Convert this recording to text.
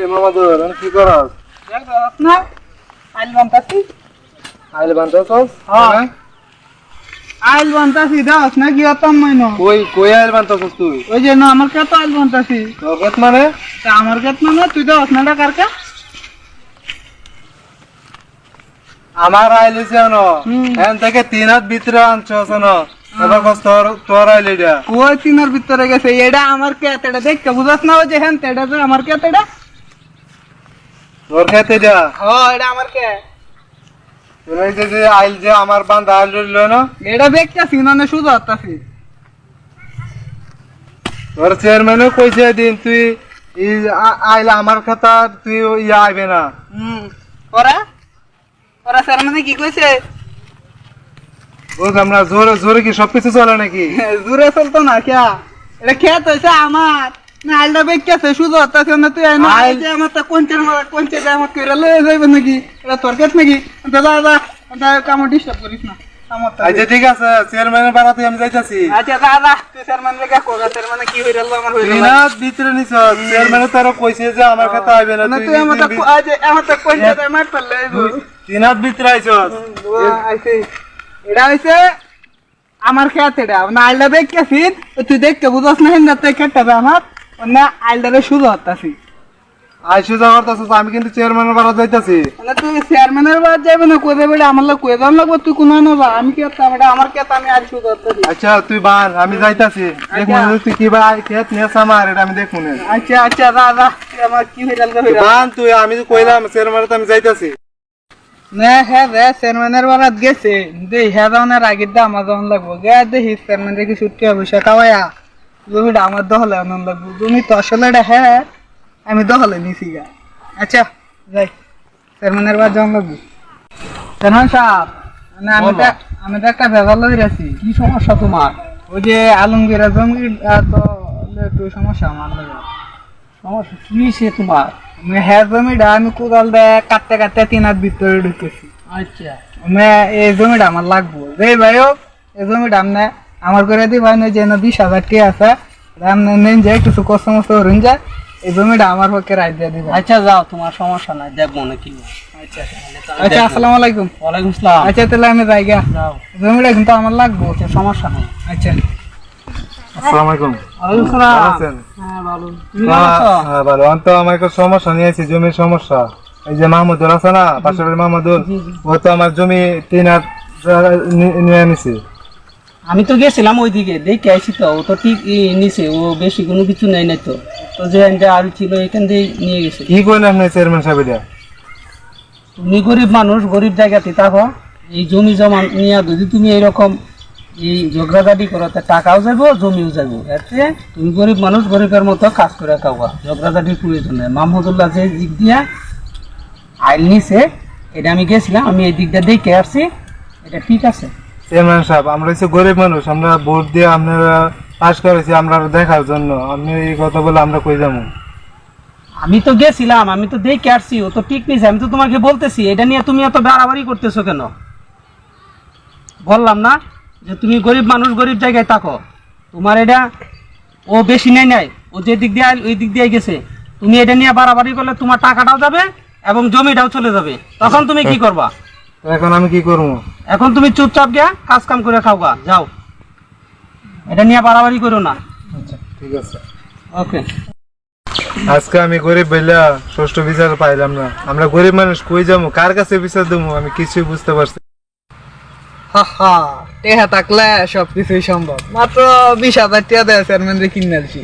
রে মামাদুর কি করস না আইল বান্তাছি। আইলে বানতেছস? হ্যাঁ। আইল বান্তাছি দাস না কি অতম মাইনো। কই কই আইলে বানতেছস তুই? ওই যে না আমার কত আইল বান্তাছি। জগৎ মানে? তা আমার কাছে মানে তুই দাস না ডাকার কা আমার আইলে থেকে তিন হাত ভিতরে আনছস না এবার কস তোর তোর আইলে এটা তিনের ভিতরে গেছে? এটা আমার কে এটা দেখ বুঝাস না ওই যে হ্যাঁ যে আমার কে তোর খেতে যা। ও এটা আমার কে? এই যে যে আইল যে আমার আইল রইল না? এটা দেখতেছি না না শুধু তোর চেয়ারম্যানও কইছে দিন তুই আইলে আমার খাতা তুই ইয়া আইবে না। হুম ওরা? ওরা মানে কি কইছে? বুঝলাম না জোরে জোরে কি সবকিছু চলে নাকি? জুড়ে চলতো না ক্যা? এটা খেত হয়েছে আমার। না আলটা বেঁকেছে শুধু হতাছে না তুই আইনা? আইল- আইল আমার তা কোনচের মারা কোনচের আমার কইরা লয়ে যাইবে নাকি? এটা তোর কাছে নাকি? দাদা দাদা দাদা কামো ডিস্টার্ব করিস না। তা- আচ্ছা ঠিক আছে চেয়ারম্যানের বাড়াতে আমি যাইতাছি। আচ্ছা দাদা লেখা কোগা স্যার মানে কি হইরা আমার হইরা হাত ভিতরে নিছ। চেয়ারম্যানে তার কইছে যে আমার খাতা আইবে না না তুই আমার তা আজ আমার তা কোনচের আমার পারলে তিন হাত ভিতরে আইছস আইছে। এটা হইছে আমার খেত এটা। না আইলটা বেঁকেছি তুই দেখতে বুঝাস না হিন্দা তুই খেটটা আমার। না আইলটারে শুধু হতাছি। আইসু যাওয়ার তাছস আমি কিন্তু চেয়ারম্যানের বাড়া যাইতাছি। মানে তুই চেয়ারম্যানের বাদ যাবে না কই দেবে আমার লোক কই দাম লাগবে তুই কোনো না আমি কি করতাম এটা আমার কে আমি আর শুধু করতেছি আচ্ছা তুই বান আমি যাইতাছি। দেখ আচ্ছা। মনে তুই কি বা খেত নেস আমার এটা আমি দেখ মনে আচ্ছা আচ্ছা দা দা আমার কি হয়ে গেল হয়ে বান তুই আমি তো কইলাম চেয়ারম্যানে আমি যাইতাছি। না হ্যাঁ রে চেয়ারম্যানের বারাত গেছে। দে হ্যাঁ যাওয়ার আগে দা আমার যাওয়ান লাগবো। গে দেখি চেয়ারম্যান দেখি ছুটি পয়সা খাওয়াইয়া জমিটা আমার দহলে আনন্দ লাগবো। জমি তো আসলে এটা হ্যাঁ আমি দহলে নিছি গা। আচ্ছা যাই। চেয়ারম্যানের বাদ যাওয়ান লাগবো। চেয়ারম্যান সাহেব মানে আমি তো আমি তো একটা ভেজাল লই আছি। কি সমস্যা তোমার? ওই যে আলমগীর জমি তো একটু সমস্যা আমার লাগে সমস্যা কি সে তোমার? আমি হ্যাঁ জমিটা আমি কোদাল দেয় কাটতে কাটতে তিন হাত ভিতরে ঢুকেছি। আচ্ছা। আমি এই জমিটা আমার লাগবো। যে ভাই হোক এই জমিটা আপনি আমার করে দিবেন ওই যে না বিশ হাজার টি আছে। আপনি নেন যায় কিছু কষ্ট মস্ত করুন যায় এই জমিটা আমার পক্ষে রায় দিয়ে দিবেন। আচ্ছা যাও তোমার সমস্যা নাই দেখব না কি আচ্ছা আচ্ছা আসসালামু আলাইকুম। ওয়ালাইকুম আসসালাম। আচ্ছা তাহলে আমি যাই গা। যাও। জমিটা কিন্তু আমার লাগবো। সমস্যা নেই। আচ্ছা। আসসালামু আলাইকুম। ওয়ালাইকুম ভালো সালাম। আছেন? ভালো। তুমি ভালো আছো? ভালো। আমি তো আমার একটা সমস্যা নিয়েছি জমির সমস্যা। এই যে মাহমুদুল আছে না পাশের মাহমুদুল ও তো আমার জমি তিন হাত নিয়ে নিছে আমি তো গেছিলাম ওইদিকে দেখে আইছি তো ও তো ঠিক নিছে ও বেশি কোনো কিছু নেই নাই তো। তো যে আরও ছিল এখান দিয়ে নিয়ে গেছে। কি করলেন আপনি চেয়ারম্যান সাহেব? তুমি গরিব মানুষ গরিব জায়গাতে থাকো এই জমি জমা নিয়ে যদি তুমি এইরকম এই ঝগড়াঝাটি করো তা টাকাও যাব জমিও যাব এতে তুমি গরিব মানুষ গরিবের মতো কাজ করে খাওয়া। ঝগড়াঝাটির প্রয়োজন নেই। মাহমুদুল্লাহ যে দিক দিয়া আইল নিছে এটা আমি গেছিলাম আমি এই দিকটা দেখে আসছি এটা ঠিক আছে। চেয়ারম্যান সাহেব, আমরা হচ্ছে গরিব মানুষ, আমরা ভোট দিয়ে আপনারা পাস করেছি, আমরা দেখার জন্য। আপনি এই কথা বলে আমরা কই যাব? আমি তো গেছিলাম, আমি তো দেখে আসছি, ও তো ঠিক নিছে, আমি তো তোমাকে বলতেছি, এটা নিয়ে তুমি এত বাড়াবাড়ি করতেছো কেন? বললাম না যে তুমি গরিব মানুষ, গরিব জায়গায় থাকো। তোমার এটা ও বেশি নেই নাই, ও যে দিক দিয়ে ওই দিক দিয়ে গেছে। তুমি এটা নিয়ে বাড়াবাড়ি করলে তোমার টাকাটাও যাবে এবং জমিটাও চলে যাবে। তখন তুমি কি করবা? এখন আমি কি করব? এখন তুমি চুপচাপ গিয়া কাজ কাম করে খাও গা যাও। এটা নিয়ে বাড়াবাড়ি করো না। আচ্ছা ঠিক আছে। ওকে। আজকে আমি গরিব বইলা ষষ্ঠ বিচার পাইলাম না। আমরা গরিব মানুষ কই যাব? কার কাছে বিচার দেবো? আমি কিছুই বুঝতে পারছি। হা হা টেহা থাকলে সব কিছুই সম্ভব। মাত্র বিশ হাজার টাকা দেয় চেয়ারম্যান কিনে আনছি।